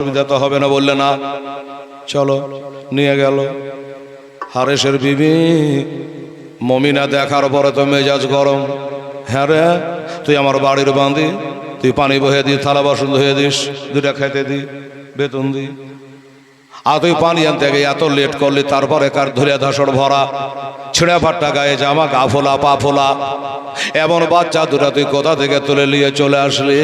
অসুবিধা তো হবে না বললে না। চলো, নিয়ে গেল। হারেসের বিবি, মমিনা দেখার পরে তো মেজাজ গরম। হ্যাঁ রে, তুই আমার বাড়ির বাঁধি তুই পানি বহে দিস থালা বাসন ধুয়ে দিস দুটা খেতে দি, বেতন দি। আর তুই পানি আনতে গিয়ে এত লেট করলি, তারপরে কার ধরে ধাসর ভরা? ছিঁড়ে ফাট্টা গায়ে জামা গা ফোলা পা ফোলা এমন বাচ্চা দুটা তুই কোথা থেকে তুলে নিয়ে চলে আসলি?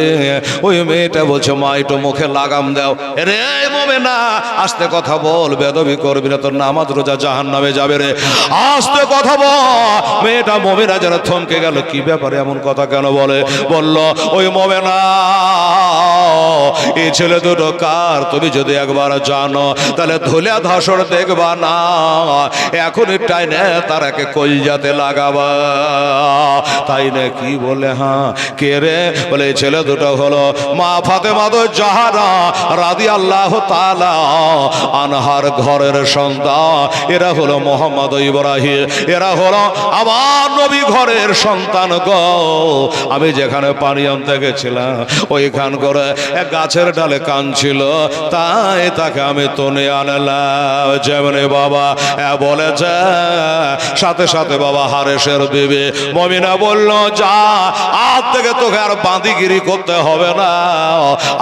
ওই মেয়েটা বলছে, মা, একটু মুখে লাগাম দাও। রে মবে না আস্তে কথা বল, বেদবি করবি না, তোর নামাজ রোজা জাহান নামে যাবে রে। আস্তে কথা বল। মেয়েটা মমিনা যেন থমকে গেল। কি ব্যাপারে, এমন কথা কেন বলে? বলল, ওই মবে না এই ছেলে দুটো কার? তুমি যদি একবার জানো, তাহলে ধুলিয়া ধসর দেখবা না। এখন টাইনে তারাকে কলজাতে লাগাবা। তাই না কি বলে হ্যাঁ কে রে? বলে, ছেলে দুটো হলো মা ফাতে মাদো জাহারা রাদি আল্লাহ তালা আনহার ঘরের সন্তান। এরা হলো মোহাম্মদ ইব্রাহিম। এরা হলো আমার নবী ঘরের সন্তান গো। আমি যেখানে পানি আনতে গেছিলাম, ওইখান করে এক গাছের ডালে কান ছিল তাই তাকে আমি তনে আনলাম। যেমনি বাবা বলেছে সাথে সাথে বাবা হারেসের বিবি মমিনা বলল, যা, আজ থেকে তোকে আর বাঁধিগিরি করতে হবে না।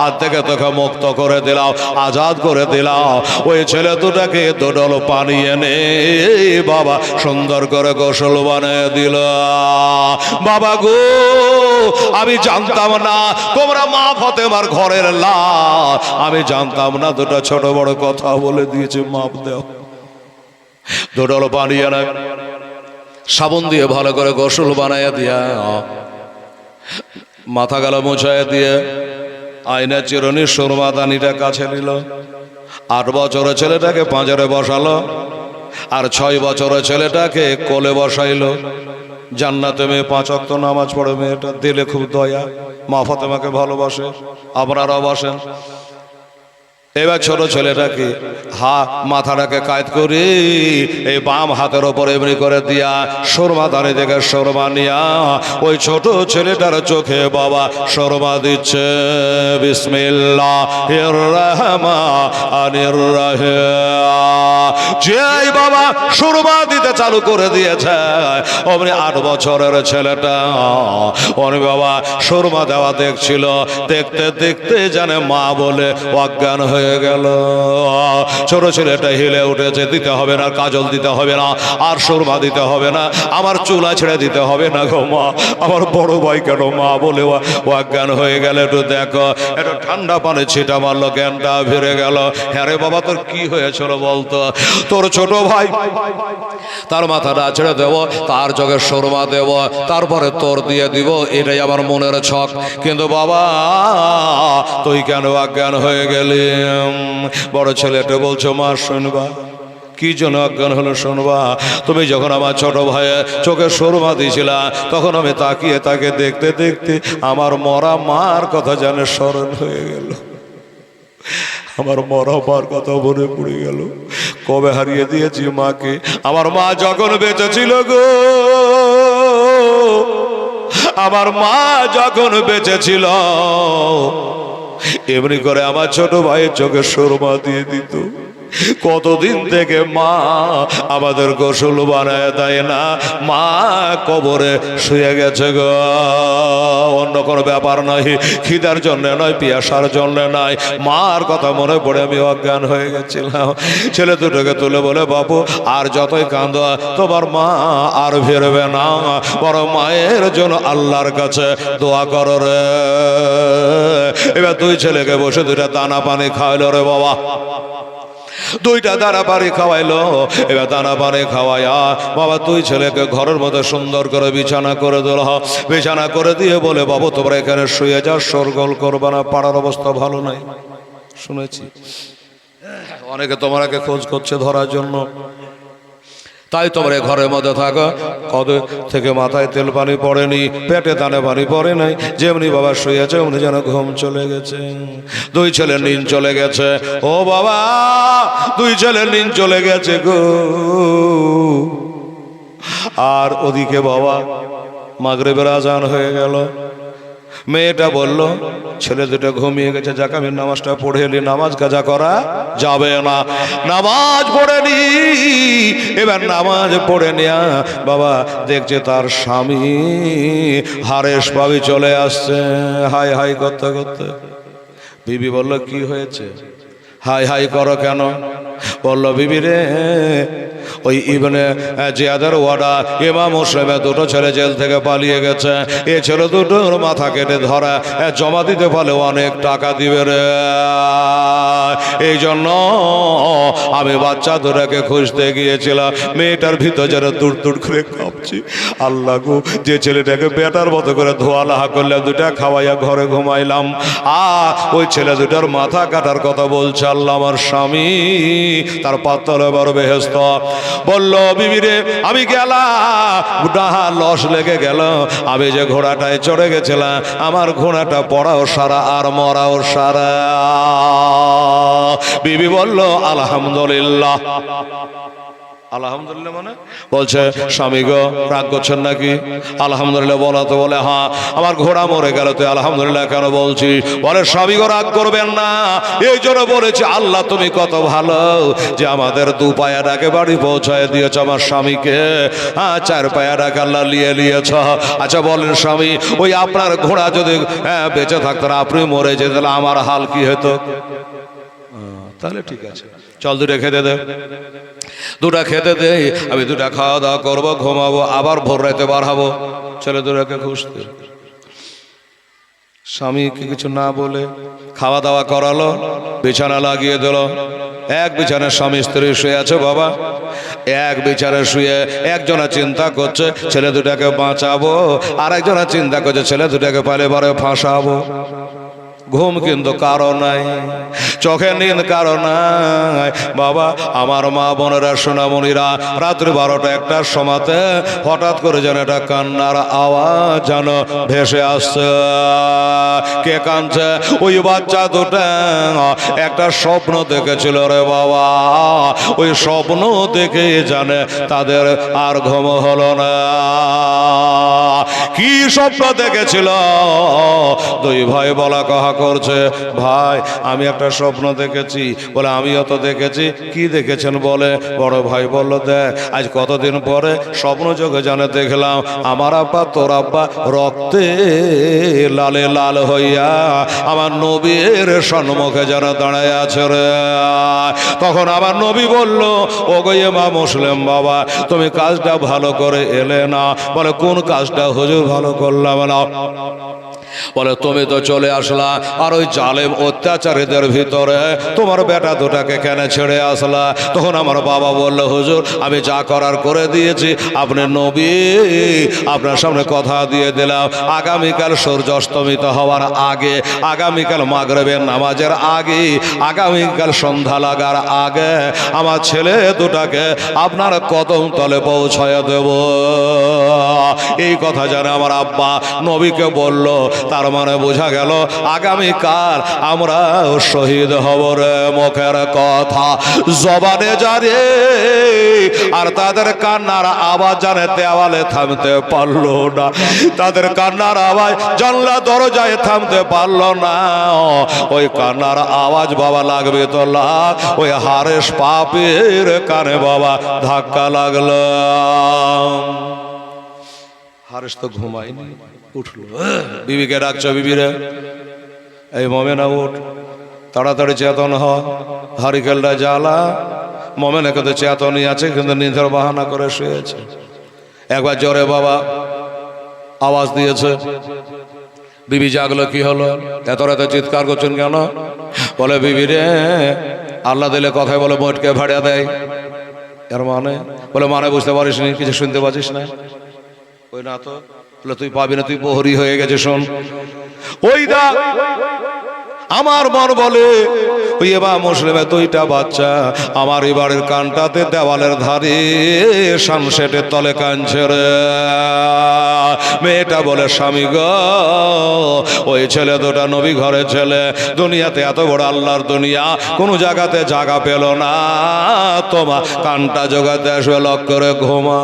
আজ থেকে তোকে মুক্ত করে দিলাম, আজাদ করে দিলাম। ওই ছেলে দুটাকে দোডল পানি এনে বাবা সুন্দর করে গোসল বানিয়ে দিল। বাবা গো, আমি জানতাম না, তোমরা মা ফতেমার ঘরের লা। আমি জানতাম না, দুটো ছোট বড় কথা বলে দিয়েছে, মাপ দেও। দুটো পানি এনে সাবন দিয়ে ভালো করে গোসল বানাইয়া দিয়া। মাথা গেল মোছাইয়া দিয়ে আয়না চিরনির সুরমাদানিটা কাছে নিল। আট বছরের ছেলেটাকে পাঁজরে বসালো। আর ছয় বছরের ছেলেটাকে কোলে বসাইলো। জান্নাতে মেয়ে পাঁচ অক্ত নামাজ পড়ে মেয়েটা দিলে খুব দয়া। মা ফাতেমাকে ভালোবাসে, আপনারাও বাসেন। এবার ছোট ছেলেটাকে হা মাথাটাকে কায়দ করি এই বাম হাতের ওপর এমনি করে দিয়া সরমা দাঁড়ি থেকে সরমা নিয়া ওই ছোট ছেলেটার চোখে বাবা সরমা দিচ্ছে বিসমিল্লাহ যেই বাবা সুরমা দিতে চালু করে দিয়েছে, অমনি আট বছরের ছেলেটা অনেক বাবা সুরমা দেওয়া দেখছিল, দেখতে দেখতে জানে মা বলে অজ্ঞান হয়ে গেল। ছোট ছেলেটা হিলে উঠেছে, দিতে হবে না, কাজল দিতে হবে না, আর সুরমা দিতে হবে না, আমার চুলা ছেড়ে দিতে হবে না গো মা, আমার বড় ভাই কেন মা বলে অজ্ঞান হয়ে গেল, একটু দেখো, একটু ঠান্ডা পানি ছিটা মারলো, জ্ঞানটা ফিরে গেল। হ্যাঁ রে বাবা, তোর কি হয়েছিল বলতো? তোর ছোট ভাই, তার মাথাটা ছেড়ে দেব, তার চোখে সুরমা দেব, তারপরে তোর দিয়ে দিব, এটাই আমার মনের ছক। কিন্তু বাবা, তুই কেন অজ্ঞান হয়ে গেলি? বড় ছেলেটা বলছো, মা, শুনবা। কি জন্য অজ্ঞান হলো, শুনবা। তুমি যখন আমার ছোট ভাইয়ের চোখে সুরমা দিয়েছিলা, তখন আমি তাকিয়ে তাকে দেখতে দেখতে আমার মরা মার কথা জানে স্মরণ হয়ে গেল। আমার মরা মার কথা মনে পড়ে গেল। কবে হারিয়ে দিয়েছি মাকে? আমার মা যখন বেঁচে ছিল গো, আমার মা যখন বেঁচে ছিল এমনি করে আমার ছোট ভাইয়ের চোখে সুরমা দিয়ে দিত। কতদিন থেকে মা আমাদের গোসল বানায় দেয় না? মা কবরে শুয়ে গেছে গো। অন্য কোনো ব্যাপার নয় খিদার জন্য নয় পিয়াসার জন্য নয়। মার কথা মনে পড়ে আমি অজ্ঞান হয়ে গেছিলাম। ছেলে দুটোকে তুলে বলে বাবু আর যতই কান্দ তোমার মা আর ফিরবে না। বড় মায়ের জন্য আল্লাহর কাছে দোয়া করো রে। এবার দুই ছেলেকে বসে দুইটা দানা পানি খাওয়াইলো রে বাবা। দুইটা দানা পানি খাওয়াইলো। এবার দানা পানি খাওয়াইয়া, বাবা, তুই ছেলেকে ঘরের মধ্যে সুন্দর করে বিছানা করে দিল বিছানা করে দিয়ে বলে, বাবু, তোমরা এখানে শুয়ে যা সরগোল করবা না, পাড়ার অবস্থা ভালো নাই। শুনেছি। অনেকে তোমাকে খোঁজ করছে ধরার জন্য। তাই তোমরা ঘরের মধ্যে থাকো। কদ থেকে মাথায় তেল পানি পড়েনি, পেটে দানে পানি পড়ে নাই, যেমনি বাবা শুয়েছে, অমনি যেন ঘুম চলে গেছে। দুই ছেলের নিন চলে গেছে। ও বাবা, দুই ছেলের নিন চলে গেছে গো। আর ওদিকে বাবা, মাগরেবের আজান হয়ে গেল। মেয়েটা বলল, ছেলে দুটো ঘুমিয়ে গেছে আমি নামাজটা পড়ে এলি, নামাজ কাজা করা যাবে না। নামাজ পড়ে নি, এবার নামাজ পড়ে নিয়া, বাবা দেখছে তার স্বামী হারেশ ভাবি চলে আসছে, হাই হাই করতে করতে। বিবি বলল, কি হয়েছে? হাই হাই করো কেন? বলল, বিবি রে ওই ইবনে জিয়াদের ওয়াডা ইমাম মুসলিমে দুটো ছেলে জেল থেকে পালিয়ে গেছে। এ ছেলে দুটোর মাথা কেটে ধরা। জমা দিতে পারলে অনেক টাকা দিবে রে। এই জন্য আমি বাচ্চা দুটাকে খুঁজতে গিয়েছিলাম। মেয়েটার ভিতর যেন দূর দূর করে কাঁপছি। আল্লাহ গো, যে ছেলেটাকে বেটার মতো করে ধোয়া লাহা করলে দুটা খাওয়াইয়া ঘরে ঘুমাইলাম। আ, ওই ছেলে দুটার মাথা কাটার কথা বলছে আল্লাহ আমার স্বামী। তার পাতলে বড় বেহেস্ত বলল, বিবিরে, আমি গেলাম। ডাহা লস লেগে গেল। আমি যে ঘোড়াটায় চড়ে গেছিলাম, আমার ঘোড়াটা পড়াও সারা আর মরাও সারা। বিবি বলল, আলহামদুলিল্লাহ। আলহামদুলিল্লাহ মানে? বলছে, স্বামী গো, রাগ করছেন নাকি? আলহামদুলিল্লাহ বলা তো, বলে হ্যাঁ আমার ঘোড়া মরে গেল তুই আলহামদুলিল্লাহ কেন বলছি? বলে, স্বামী গো, রাগ করবেন না। এই জন্য বলেছি, আল্লাহ, তুমি কত ভালো যে আমাদের দু পায়াটাকে বাড়ি পৌঁছায় দিয়েছ আমার স্বামীকে। হ্যাঁ চার পায়াটাকে আল্লাহ নিয়ে নিয়েছ। আচ্ছা বলেন, স্বামী, ওই আপনার ঘোড়া যদি হ্যাঁ বেঁচে থাকতো আপনি মরে যেতে তাহলে আমার হাল কি হতো? তাহলে ঠিক আছে। চল দুটো খেতে দে। দুটা খেতে দে আমি দুটা খাওয়া দাওয়া করব, ঘুমাবো, আবার ভোর রাতে বাড়াবো ছেলে দুটাকে খুঁজতে স্বামীকে কিছু না বলে খাওয়া দাওয়া করালো, বিছানা লাগিয়ে দিল। এক বিছানায় স্বামী স্ত্রী শুয়ে আছে বাবা। এক বিছানায় শুয়ে একজনা চিন্তা করছে, ছেলে দুটাকে বাঁচাবো আর একজনা চিন্তা করছে, ছেলে দুটাকে পালে পারে ফাঁসাবো। ঘুম কিন্তু কারও নাই, চোখে নিন কারও নাই। বাবা, আমার মা বোনেরা, সোনামণিরা, রাত্রি বারোটা একটার সময়তে হঠাৎ করে যেন একটা কান্নার আওয়াজ যেন ভেসে আসছে। কে কাঁদছে? ওই বাচ্চা দুটা একটা স্বপ্ন দেখেছিল রে বাবা। ওই স্বপ্ন দেখে জানে তাদের আর ঘুম হলো না। কি স্বপ্ন দেখেছিল? দুই ভাই বলা কহা করছে। ভাই, আমি একটা স্বপ্ন দেখেছি। বলে, আমিও তো দেখেছি। কি দেখেছেন বলে? বড় ভাই বলল, দেখ, আজ কতদিন পরে স্বপ্ন চোখে জানে দেখলাম, আমার আব্বা, তোর আব্বা রক্তে লালে লাল হইয়া আমার নবীর সম্মুখে যেন দাঁড়ায় আছে রে। তখন আমার নবী বলল ও গিয়ে মা মুসলিম বাবা, তুমি কাজটা ভালো করে এলে না। বলে, কোন কাজটা হুজুর ভালো করলাম না? বলে, তুমি তো চলে আসলা আর ওই জালেম অত্যাচারীদের ভিতরে। তোমার বেটা দুটাকে কেন ছেড়ে আসলা? তখন আমার বাবা বলল, হুজুর, আমি যা করার করে দিয়েছি, আপনি নবী, আপনার সামনে কথা দিয়ে দিলাম। আগামীকাল সূর্য অস্তমিত হওয়ার আগে, আগামীকাল মাগরেবের নামাজের আগে, আগামীকাল সন্ধ্যা লাগার আগে, আমার ছেলে দুটাকে আপনার কদম তলে পৌঁছায় দেব। এই কথা জানে আমার আব্বা নবীকে বলল। তার মানে বোঝা গেল, আগামীকাল আমরা শহীদ হব রে মুখের কথা। জবানে জানে, আর তাদের কান্নার আওয়াজ জানে দেওয়ালে থামতে পারল না। তাদের কান্নার আওয়াজ জানলা দরজায় থামতে পারল না। ওই কান্নার আওয়াজ বাবা লাগবে তো লাগ ওই হারেস পাপের কানে বাবা ধাক্কা লাগল। হারেস তো ঘুমায়নি। উঠল। বিবিকে ডাকছো, বিবিরে, এই মমেনা উঠ, তাড়াতাড়ি চেতন হ, হারিকেলটা জ্বালা মমেনা কিন্তু চেতনই আছে, কিন্তু নিধের বাহানা করে শুয়েছে। একবার জোরে, বাবা, আওয়াজ দিয়েছে। বিবি জাগলো, কি হলো? এত রাতে চিৎকার করছেন কেন? বলে বিবি রে আল্লাহ দিলে কথায় বলে মোটকে ভাড়া দেয়। এর মানে? বলে মানে বুঝতে পারিস নি কিছু শুনতে পারিস না? ওই না তো বলে তুই পাবি না, তুই প্রহরী হয়ে গেছে, শোন। ওই দা, আমার মন বলে, ওই এবার মুসলিমে, দুইটা বাচ্চা, আমার এবারের কানটাতে দেওয়ালের ধারে সানসেটের তলে কানছে রে। মেয়েটা বলে, স্বামী গ, ওই ছেলে দুটা নবী ঘরে ছেলে, দুনিয়াতে এত বড় আল্লাহর দুনিয়া, কোনো জায়গাতে জায়গা পেল না। তোমা কানটা জোগাতে আসবে, লক করে ঘুমা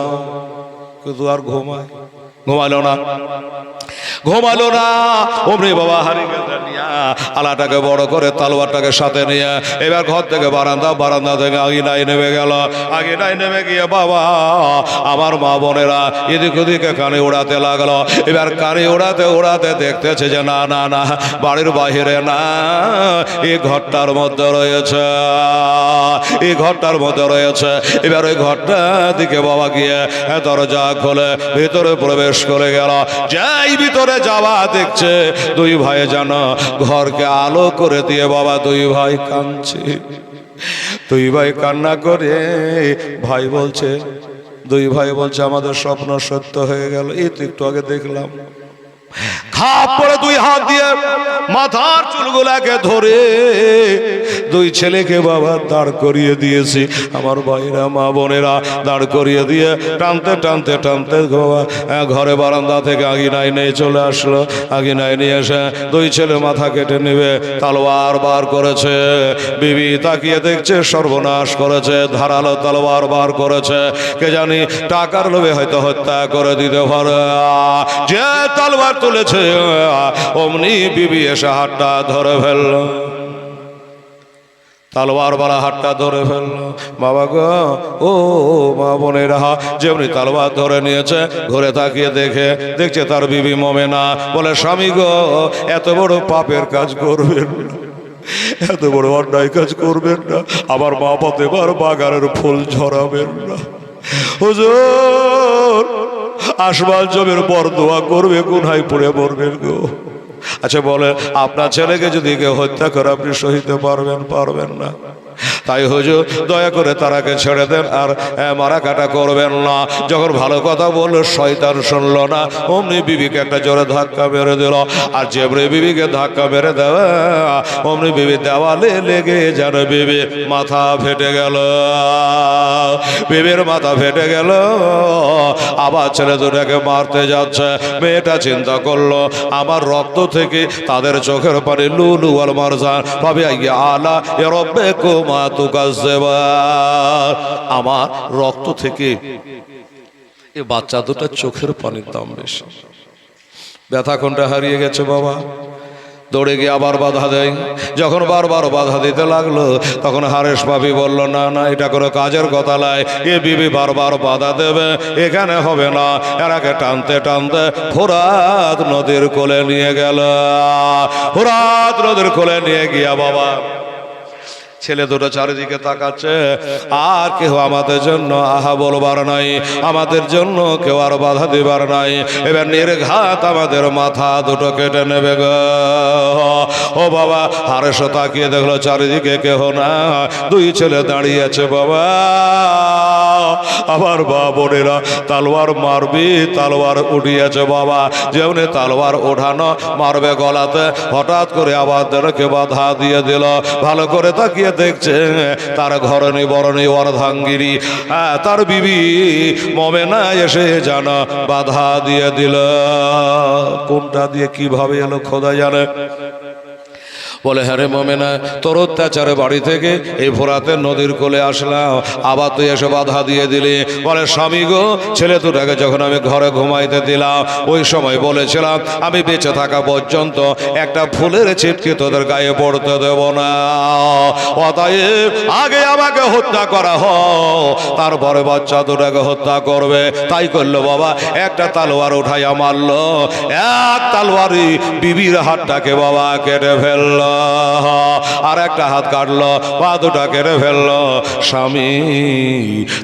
কিন্তু আর ঘুমায়। ঘুমালো না ঘুমালো না। অমনি বাবা নিয়ে। আলাটাকে বড় করে তালোয়ারটাকে সাথে নিয়ে এবার ঘর থেকে বারান্দা বারান্দা থেকে আগিনায় নেমে গেল। আগিনায় নেমে গিয়ে বাবা, আমার মা বোনেরা এদিক ওদিকে কানে উড়াতে লাগল। এবার কানে উড়াতে উড়াতে দেখতেছে যে না না না, বাড়ির বাহিরে না। এই ঘরটার মধ্যে রয়েছে। এই ঘরটার মধ্যে রয়েছে। এবার ওই ঘরটা দিকে বাবা গিয়ে দরজা খোলে ভিতরে প্রবেশ করে গেল। যাই ভিতরে যাওয়া দেখছে। দুই ভাই যেন ঘরকে আলো করে দিয়ে বাবা দুই ভাই কাঁদছে। দুই ভাই কান্না করে ভাই বলছে, দুই ভাই বলছে, আমাদের স্বপ্ন সত্য হয়ে গেল। এই তো একটু আগে দেখলাম। খাপ পরে দুই হাত দিয়ে মাথার চুলগুলাকে ধরে দুই ছেলেকে বাবা দাঁড় করিয়ে দিয়েছি। আমার ভাইরা, মা বোনেরা দাঁড় করিয়ে দিয়ে টানতে টানতে টানতে ঘরে বারান্দা থেকে আগিনাই নিয়ে চলে আসলো। আগিনাই নিয়ে এসে দুই ছেলে মাথা কেটে নেবে, তালোয়ার বার করেছে। বিবি তাকিয়ে দেখছে, সর্বনাশ করেছে, ধারালো তালোয়ার বার করেছে। কে জানি টাকার লোভে হয়তো হত্যা করে দিতে পারে। যে তলবার তুলেছে, অমনি বিবি এসে হাতটা ধরে ফেলল। তালোয়ার বালা হাতটা ধরে ফেলল। বাবা গো, ও মা বোনেরা, যেমনি তালোয়ার ধরে নিয়েছে, ঘুরে তাকিয়ে দেখে, দেখছে তার বিবি মমেনা বলে, স্বামী গো, এত বড় পাপের কাজ করবেন এত বড় অন্যায় কাজ করবেন না। আমার মা পথে বার বাগানের ফুল ঝরাবেন না। হুজুর, আসমান জমের পর দোয়া করবে কোনহাই পড়ে মরবেন গো। আচ্ছা বলে আপনার ছেলেকে যদি কেউ হত্যা করে আপনি সহিতে পারবেন পারবেন না। তাই হুজুর, দয়া করে তারাকে ছেড়ে দেন আর মারা কাটা করবেন না। যখন ভালো কথা বলল, শয়তান শুনলো না, অমনি বিবিকে একটা জোরে ধাক্কা মেরে দিল। আর যেমনি বিবিকে ধাক্কা মেরে দেওয়া, অমনি বিবি দেওয়ালে লেগে যেন বিবি মাথা ফেটে গেল। বিবির মাথা ফেটে গেল। আবার ছেলে দুটাকে মারতে যাচ্ছে। মেয়েটা চিন্তা করল, আমার রক্ত থেকে তাদের চোখের পানি লুলু আল মারজান ভাবে আলা, এ রব্বে কুমা তুকাজ্জেবা আমার রক্ত থেকে এ বাচ্চা দুটো চোখের পানির দাম বেশি। ব্যথা কোনটা হারিয়ে গেছে বাবা? দৌড়ে গিয়ে আবার বাধা দেয়। যখন বারবার বাধা দিতে লাগল, তখন হারেশ বাবি বলল, না না, এটা কোনো কাজের কথা নয়। এ বিবি বারবার বাধা দেবে। এখানে হবে না। এরাকে টানতে টানতে ফোরাত নদীর কোলে নিয়ে গেল। ফোরাত নদীর কোলে নিয়ে গিয়া বাবা ছেলে দুটো চারিদিকে তাকাচ্ছে। আর কেউ আমাদের জন্য আহা বলবার নাই, আমাদের জন্য কেউ আর বাধা দিবার নাই। এবার নির্ঘাত আমাদের মাথা দুটো কেটে নেবে ও বাবা হারেসো তাকিয়ে দেখল চারিদিকে কেহ না, দুই ছেলে দাঁড়িয়ে আছে বাবা। আবার বা বোনেরা তালোয়ার মারবি তালোয়ার উঠিয়েছে বাবা। যেমনি তালোয়ার ওঠানো, মারবে গলাতে, হঠাৎ করে আবার দেরকে বাধা দিয়ে দিল। ভালো করে তাকিয়ে দেখছে, তার ঘরণী, বরণী হ্যাঁ তার বিবি মমে না এসে জানা বাধা দিয়ে দিল। কোনটা দিয়ে কীভাবে এলো খোদা জানে। বলে হ্যাঁ রে মমেনা, তোর অত্যাচারে বাড়ি থেকে এই ফোরাতের নদীর কোলে আসলাম। আবার তুই এসে বাধা দিয়ে দিলি। বলে, স্বামী গো, ছেলে দুটাকে যখন আমি ঘরে ঘুমাইতে দিলাম, ওই সময় বলেছিলাম, আমি বেঁচে থাকা পর্যন্ত একটা ফুলের ছিটকে তোদের গায়ে পড়তে দেব না। অতএব আগে আমাকে হত্যা করা হ তারপরে বাচ্চা দুটাকে হত্যা করবে। তাই করল বাবা, একটা তালোয়ার উঠাইয়া মারলো। এক তালোয়ারি বিবির হাতটাকে বাবা কেটে ফেলল। আর একটা হাত কাটলো, পা দুটা কেটে ফেলল। স্বামী,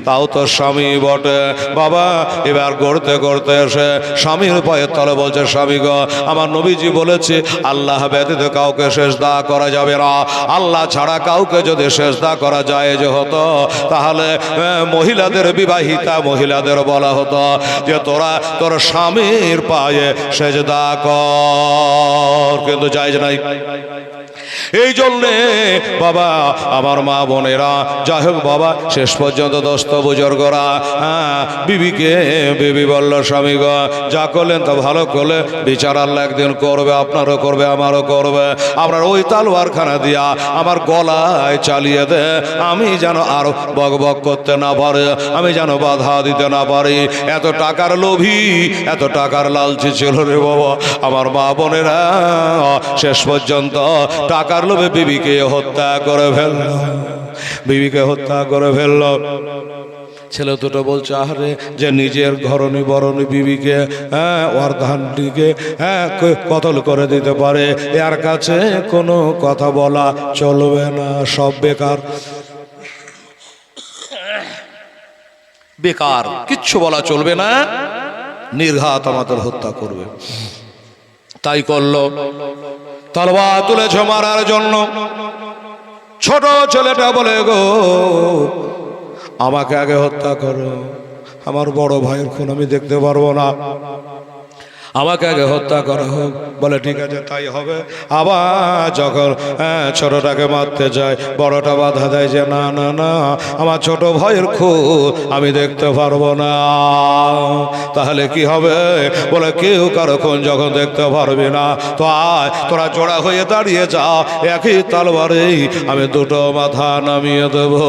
তাও তো স্বামী বটে। বাবা, এবার গড়তে গড়তে এসে স্বামীর পায়ের তলে বলছে, স্বামী গো, আমার নবীজি বলেছে, আল্লাহ ব্যতীত কাউকে শেষ দা করা যাবে না। আল্লাহ ছাড়া কাউকে যদি শেষ দা করা যায় যে হতো, তাহলে মহিলাদের বিবাহিতা মহিলাদের বলা হতো যে তোরা, তোর স্বামীর পায়ে সেজদা কর। কিন্তু যাই নাই। এই জন্যে বাবা, আমার মা বোনেরা, যাই হোক বাবা, শেষ পর্যন্ত দোস্ত বুজুর্গরা হ্যাঁ বিবিকে, বিবি বলল, স্বামী গো, যা করলেন তা ভালো করলে, বিচার আল্লাহ একদিন করবে, আপনারও করবে, আমারও করবে। আপনার ওই তালওয়ারখানা দিয়া আমার গলায় চালিয়ে দে, আমি যেন আর বক বক করতে না পারে, আমি যেন বাধা দিতে না পারি। এত টাকার লোভী, এত টাকার লালচি ছিল রে বাবা, আমার মা বোনেরা, শেষ পর্যন্ত টাকার লোভে বিবিকে হত্যা করে ফেলল। বিবিকে হত্যা করে ফেলল। ছেলে দুটো বলছে আরে যে নিজের ঘরণী বরণী বিবিকে হ্যাঁ ওর ধানটিকে হ্যাঁ কতল করে দিতে পারে? এর কাছে কোনো কথা বলা চলবে না, সব বেকার। বেকার, কিচ্ছু বলা চলবে না। নির্ঘাত আমাদের হত্যা করবে। তাই করল। তলবা তুলেছ মারার জন্য। ছোট ছেলেটা বলে, গো, আমাকে আগে হত্যা করো। আমার বড় ভাইয়ের খুন আমি দেখতে পারব না। আমাকে আগে হত্যা করা হোক। বলে, ঠিক আছে, তাই হবে। আবার যখন হ্যাঁ ছোটটাকে মারতে যায়, বড়টা বাধা দেয় যে, না না না, আমার ছোট ভাইয়ের খুব আমি দেখতে পারব না। তাহলে কি হবে? বলে, কেউ কারও খুন যখন দেখতে পারবি না, তো আয়, তোরা জোড়া হয়ে দাঁড়িয়ে যা, একই তালবারেই আমি দুটো মাথা নামিয়ে দেবো।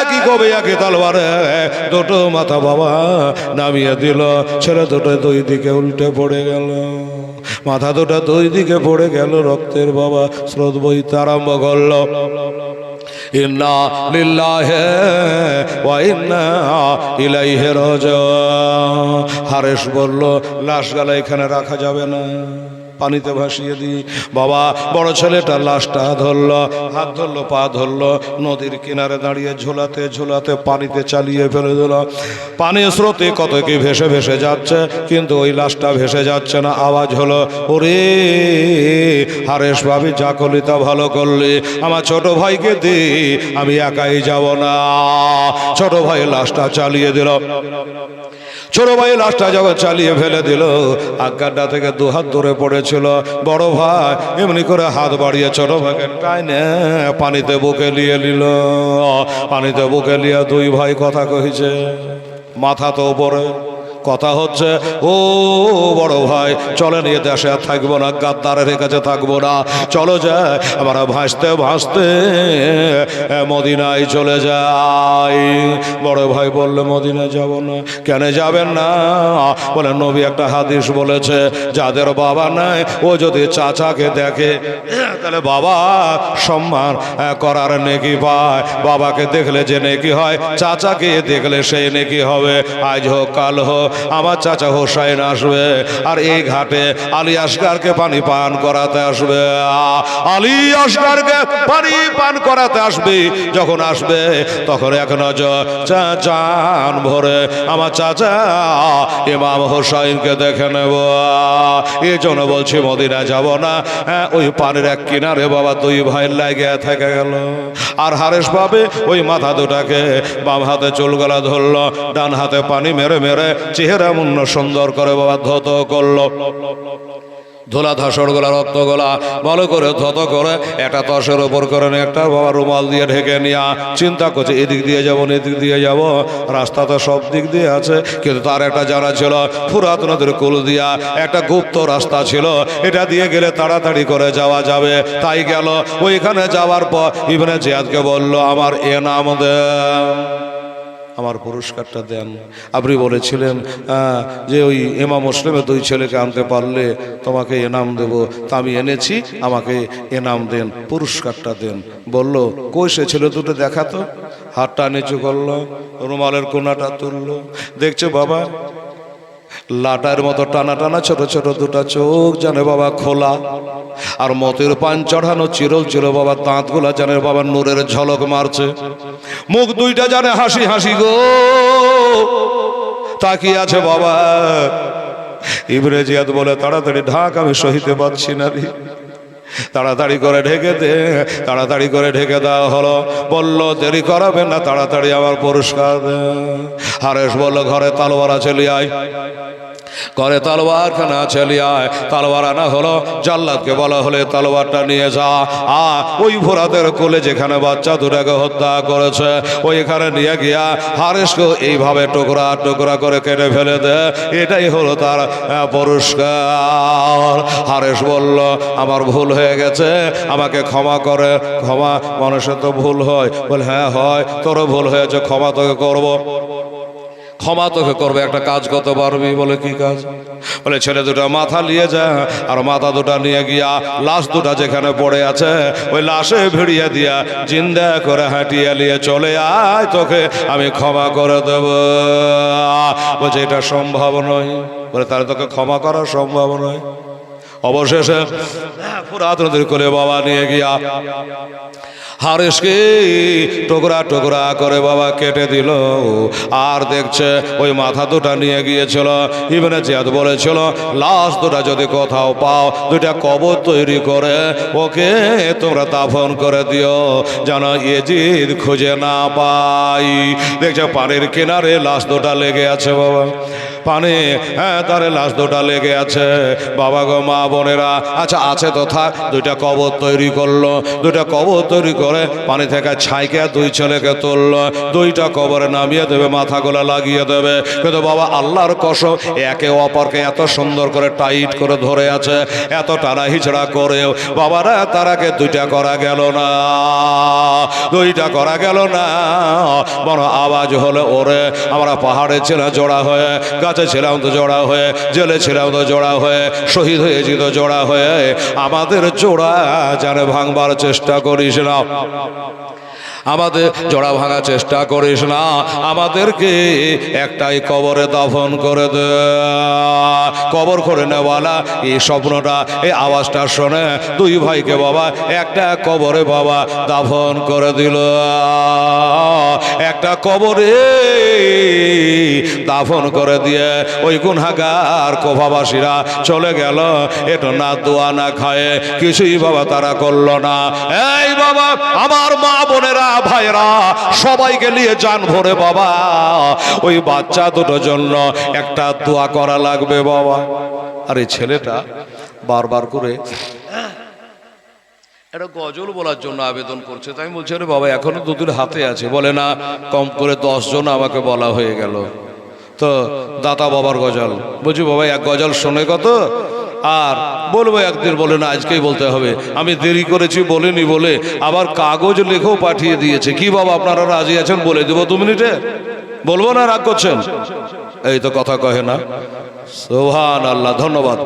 একই কবে, একই তলবারে দুটো মাথা বাবা নামিয়ে দিল। ছেলে দুটো দুই দিকে উল্টে পড়ে গেল। মাথা দুটো দুই দিকে পড়ে গেল, রক্তের বাবা স্রোত বইতে আরম্ভ করল। ইন্না লিল্লাহে ওয়া ইন্না ইলাইহি রাজিউন। হারেশ বলল, লাশ গালা এখানে রাখা যাবে না। পানিতে ভাসিয়ে দিই। বাবা, বড় ছেলেটা লাশটা ধরলো, হাত ধরলো, পা ধরলো, নদীর কিনারে দাঁড়িয়ে ঝোলাতে ঝোলাতে পানিতে চালিয়ে ফেলে দিল। পানির স্রোতে কত কি ভেসে ভেসে যাচ্ছে, কিন্তু ওই লাশটা ভেসে যাচ্ছে না। আওয়াজ হলো, ওরে, হারেশ ভাবি, যা করলি তা ভালো করলি। আমার ছোট ভাইকে দি, আমি একাই যাব না। ছোট ভাই লাশটা চালিয়ে দিল। ছোট ভাই লাশটা যখন চালিয়ে ফেলে দিল, আজ্ঞাটা থেকে দু হাত ধরে পড়েছিল। বড় ভাই এমনি করে হাত বাড়িয়ে ছোট ভাইকে টাইনে পানিতে বুকে নিয়ে নিল। পানিতে বুকে নিয়ে দুই ভাই কথা কহিছে মাথা তো উপরে। কথা হচ্ছে, ও বড় ভাই, চলে নিয়ে দেশে আর থাকব না, গাদ্দারের কাছে থাকব না। চলো যায় আমরা ভাসতে ভাসতে মদিনায় চলে যাই। বড় ভাই বললে, মদিনায় যাব না, কেন যাবেন না? বলে, নবী একটা হাদিস বলেছে, যাদের বাবা নাই, ও যদি চাচাকে দেখে, তাহলে বাবা সম্মান করার নেকি পায়। বাবাকে দেখলে যে নেকি হয়, চাচাকে দেখলে সেই নেকি হবে। আজ হোক, কাল হোক আমার চাচা হোসাইন আসবে আর এই ঘাটে আলী আসগারকে পানি পান করাতে আসবে। আলী আসগারকে পানি পান করাতে আসবে। যখন আসবে, তখন এক নজর চান ভরে আমার চাচা ইমাম হোসাইনকে দেখে নেব। এই জন্য বলছি মদিনা যাব না। হ্যাঁ ওই পানির এক কিনারে বাবা দুই ভাই লাগে থেকে গেল। আর হারেশ পাবে ওই মাথা দুটাকে বাম হাতে চুল গলা ধরলো, ডান হাতে পানি মেরে মেরে চেহারা মুন্ন সুন্দর করে বাবা ধত করল। ধোলা ধসর গোলা রক্ত গোলা ভালো করে, ধত করে, একটা তসের ওপর করে একটা বাবা রুমাল দিয়ে ঢেকে নিয়া চিন্তা করছে, এদিক দিয়ে যাব এদিক দিয়ে যাব। রাস্তা তো সব দিক দিয়ে আছে, কিন্তু তার একটা জানা ছিল, ফুরাত নদীর কুল দিয়া একটা গুপ্ত রাস্তা ছিল। এটা দিয়ে গেলে তাড়াতাড়ি করে যাওয়া যাবে। তাই গেল। ওইখানে যাওয়ার পর ইবনে জিয়াদকে বলল, আমার এ নাম দে। আমার পুরস্কারটা দেন। আপনি বলেছিলেন যে ওই এমা মুসলিমের দুই ছেলেকে আনতে পারলে তোমাকে এনাম দেব। তা আমি এনেছি, আমাকে এনাম দেন, পুরস্কারটা দেন। বলল, কই সে ছেলে দুটো দেখাতো হাতটা নিচু করল, রুমালের কোনাটা তুললো। দেখছ বাবা লাটার মতো টানা টানা ছোট ছোট দুটা চোখ জানে বাবা খোলা। আর মতির পান চড়ানো চিরল চির বাবা দাঁতগুলা জানে বাবা নূরের ঝলক মারছে। মুখ দুইটা জানে হাসি হাসি গো। তাকিয়ে আছে বাবা। ইবরে জিয়াদ বলে, তাড়াতাড়ি ঢাক, আমি সহিতে পারছি না রে। তাড়াতাড়ি করে ঢেকে দে, তাড়াতাড়ি করে ঢেকে দেওয়া হলো। বলল, দেরি করাবেন না, তাড়াতাড়ি আমার পুরস্কার দে। হারেস বলল, ঘরে তালোয়ার আছে লিয়াই করে তলোয়ার খানা চালিয়ায় তলোয়ার আনা হলো জাল্লাদকে বলা হলে তলোয়ারটা নিয়ে যা। আ, ওই ভোরাদের কোলে যেখানে বাচ্চা দুটাকে হত্যা করেছে, ওইখানে নিয়ে গিয়া হারেসকে এইভাবে টুকরা টুকরা করে কেটে ফেলে দে। এটাই হলো তার পুরস্কার। হারেস বলল, আমার ভুল হয়ে গেছে, আমাকে ক্ষমা করে, ক্ষমা, মানুষের তো ভুল হয়। বলে হ্যাঁ হয়, তোরও ভুল হয়েছে, ক্ষমা তোকে করব। ক্ষমা তোকে করবে, একটা কাজ করতে পারবি, বলে কি কাজ? বলে, ছেলে দুটো মাথা নিয়ে যা, আর মাথা দুটা নিয়ে গিয়া, লাশ দুটা যেখানে পড়ে আছে, ওই লাশে ভিড়িয়ে দিয়া, জিন্দা করে হাঁটিয়ে নিয়ে চলে আয় তোকে, আমি ক্ষমা করে দেব। বলছে, এটা সম্ভব নয়। বলে, তাহলে তোকে ক্ষমা করা সম্ভব নয়। অবশেষে পুরাত নদীর কোলে বাবা নিয়ে গিয়া হারেসকে টুকরা টুকরা করে বাবা কেটে দিল। আর দেখছে ওই মাথা দুটা নিয়ে গিয়েছিল। ইবনে জিয়াদ বলেছিল, লাশ দুটা যদি কোথাও পাও, দুইটা কবর তৈরি করে ওকে তোমরা দাফন করে দিও, যেন এজিদ খুঁজে না পাই। দেখছে পানির কিনারে লাশ দুটা লেগে আছে বাবা। পানি। হ্যাঁ তারে লাশ দুটা লেগে আছে। বাবা গো, মা বোনেরা আচ্ছা আছে তো, থাক। দুইটা কবর তৈরি করল। দুইটা কবর তৈরি করে পানি থেকে ছাইকে দুই ছেলেকে তুললো। দুইটা কবরে নামিয়ে দেবে মাথা গোলা লাগিয়ে দেবে। কিন্তু বাবা, আল্লাহর কসম, একে অপরকে এত সুন্দর করে টাইট করে ধরে আছে। এত টানা হিচড়া করেও। বাবারা তারাকে দুইটা করা গেল না। দুইটা করা গেল না। বড় আওয়াজ হলে ওরে। আমরা পাহাড়ে ছিলাম জোড়া হয়ে গাছে ছিলাম তো জোড়া হয়ে, জেলে ছিলাম তো জোড়া হয়ে, শহীদ হয়েছি তো জোড়া হয়ে। আমাদের জোড়া জানে ভাঙবার চেষ্টা করিস না। আমাদের জোড়া ভাঙার চেষ্টা করিস না। আমাদেরকে একটাই কবরে দাফন করে দে। কবর করে নেওয়ালা, এই স্বপ্নটা, এই আওয়াজটা শোনে দুই ভাইকে বাবা একটা কবরে বাবা দাফন করে দিল। একটা কবরে দাফন করে দিয়ে ওই গুনহাগার কোভাবাসীরা চলে গেল। এটা না দোয়া, না খায়, কিছুই বাবা তারা করল না। এই বাবা, আমার মা বোনেরা ভাইরা সবাইকে নিয়ে যান ভরে বাবা। ওই বাচ্চা দুটোর জন্য একটা দোয়া করা লাগবে বাবা। আর ছেলেটা বারবার করে এটা গজল বলার জন্য আবেদন করছে। তাই বলছে রে বাবা, এখনও দুদিন হাতে আছে। বলে, না, কম করে দশ জন আমাকে বলা হয়ে গেল। তো দাতা বাবার গজল। বলছি, বাবা, এক গজল শোনে কত? আর বলব একদিন, বলে, না, আজকেই বলতে হবে। আমি দেরি করেছি, বলিনি বলে আবার কাগজ লেখেও পাঠিয়ে দিয়েছে। কি বাবা, আপনারা রাজি আছেন? বলে দেবো দু মিনিটে। বলব না, রাগ করছেন? এই তো কথা কহে না। সোহান আল্লাহ ধন্যবাদ।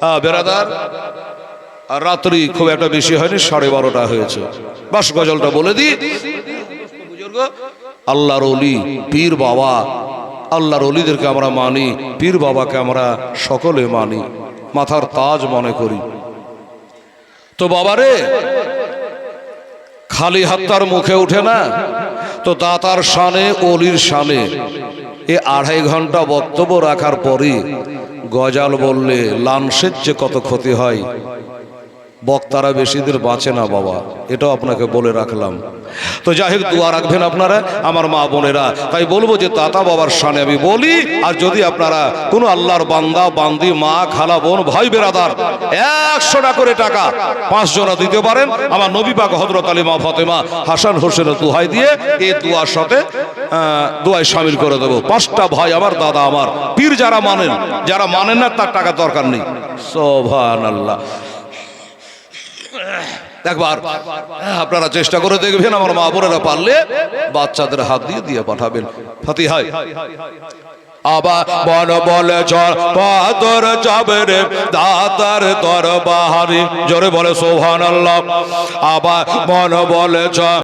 হ্যাঁ বেরাদার আর রাত্রি খুব একটা বেশি হয়নি, সাড়ে বারোটা হয়েছে। বাস গজলটা বলে দিই। আল্লাহর অলি পীর বাবা, আল্লাহর অলিদেরকে আমরা মানি, পীর বাবাকে আমরা সকলে মানি, মাথার তাজ মনে করি। তো বাবারে, খালি হাত তার মুখে উঠে না, তো দাতার শানে অলির শানে এ আড়াই ঘণ্টা বক্তব্য রাখার পরই গজাল বললে, লানসের যে কত ক্ষতি হয় বক্তারা বেশি দিন বাঁচে না বাবা, এটাও আপনাকে বলে রাখলাম। তো যাই হোক, দোয়া রাখবেন আপনারা, আমার মা বোনেরা। তাই বলব যে, তাতা বাবার সানে আমি বলি, আর যদি আপনারা কোনো আল্লাহর বান্দা, বান্দি, মা, খালা, বোন, ভাই, বেরাদার, একশো টাকা করে টাকা পাঁচ জনা দিতে পারেন, আমার নবী পাক হজরত আলী মা ফতেমা হাসান হোসেনের দুহাই দিয়ে এই দুয়ার সাথে দুয়ায় সামিল করে দেবো। পাঁচটা ভাই আমার, দাদা আমার, পীর যারা মানেন যারা মানেন না, তার টাকা দরকার নেই। সোভান আল্লাহ একবার। আপনারা চেষ্টা করে দেখবেন, আমার মা বোনেরা পারলে বাচ্চাদের হাত দিয়ে দিয়ে পাঠাবেন। ফাতিহাই। আবা বন বলে, চল পাদর চাবে রে দাতার দরবারি। জোরে বলে সোহান আবার মন বলে, চল।